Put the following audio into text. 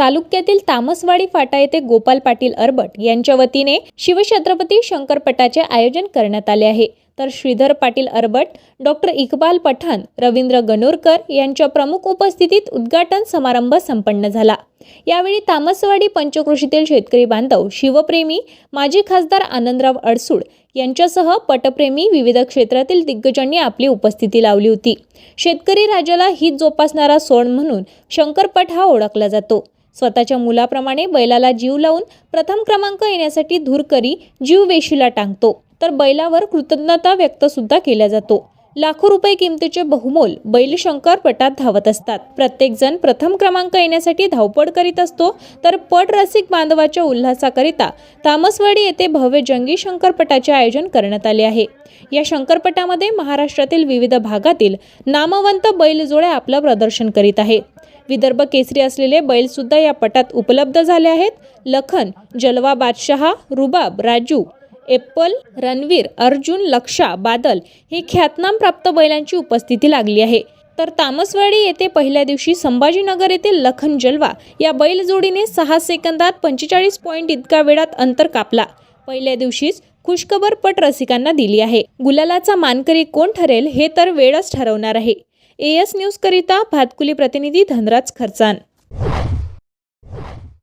तालुक्यातील तामसवाडी फाटा येथे गोपाल पाटील अरबट यांच्या वतीने शिवछत्रपती शंकरपटाचे आयोजन करण्यात आले आहे. तर श्रीधर पाटील अरबट डॉक्टर इकबाल पठाण रवींद्र गणोरकर यांच्या प्रमुख उपस्थितीत उद्घाटन समारंभ संपन्न झाला. यावेळी तामसवाडी पंचकृषीतील शेतकरी बांधव शिवप्रेमी माजी खासदार आनंदराव अडसूड यांच्यासह पटप्रेमी विविध क्षेत्रातील दिग्गजांनी आपली उपस्थिती लावली होती. शेतकरी राजाला हित जोपासणारा सण म्हणून शंकरपट हा ओळखला जातो. स्वतःच्या मुलाप्रमाणे बैलाला जीव लावून प्रथम क्रमांक येण्यासाठी धूरकरी जीव वेशीला टांगतो. तर बैलावर कृतज्ञता व्यक्त सुद्धा केला जातो. लाखो रुपये किमतीचे बहुमोल बैल शंकर पटात धावत असतात. प्रत्येक जण प्रथम क्रमांक येण्यासाठी धावपळ करीत असतो. तर पट रसिक बांधवाच्या उल्हासाकरिता तामसवाडी येथे भव्य जंगी शंकरपटाचे आयोजन करण्यात आले आहे. या शंकरपटामध्ये महाराष्ट्रातील विविध भागातील नामवंत बैलजोड्या आपलं प्रदर्शन करीत आहे. विदर्भ केसरी असलेले बैलसुद्धा या पटात उपलब्ध झाले आहेत. लखन जलवा बादशहा रुबाब राजू एप्पल रणवीर अर्जुन लक्षा बादल हे ख्यातनाम प्राप्त बैलांची उपस्थिती लागली आहे. तर तामसवाडी येथे पहिल्या दिवशी संभाजीनगर येथे लखन जलवा या बैलजोडीने सहा सेकंदात पंचेचाळीस पॉईंट इतका वेळात अंतर कापला. पहिल्या दिवशीच खुशखबर पट रसिकांना दिली आहे. गुलालाचा मानकरी कोण ठरेल हे तर वेळच ठरवणार आहे. एएस न्यूजकरिता भातकुली प्रतिनिधी धनराज खर्चान.